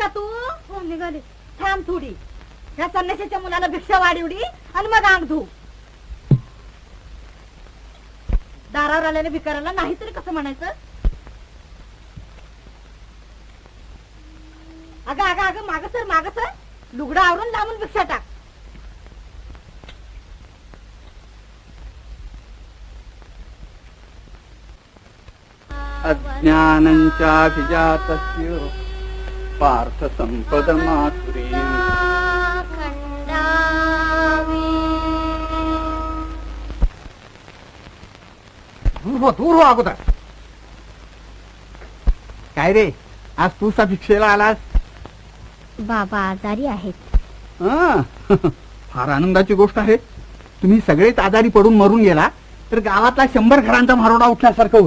का तू? हो निघाली. थांब थोडी. ह्या संन्याशाच्या मुलाला भिक्षा वाढवली आणि मग अंग धू. दारावर आलेल्या भिकाराला नाही तरी कसं म्हणायचं? अगं अगं अगं माग सर माग सर. लुगडं आवरून लांबून भिक्षा टाक. अज्ञानञ्चाभिजातस्य पार्थ सम्पदमासुरी दूर हो दूर हो अगोदर. काय रे आज तू सा भिक्षेला आलास? बाबा आजारी आहेत. हं. फार आनंदाची गोष्ट आहे. तुम्ही सगळेच आजारी पडून मरून गेला तर गावातला शंभर घरांचा मारोडा उठल्यासारखं होईल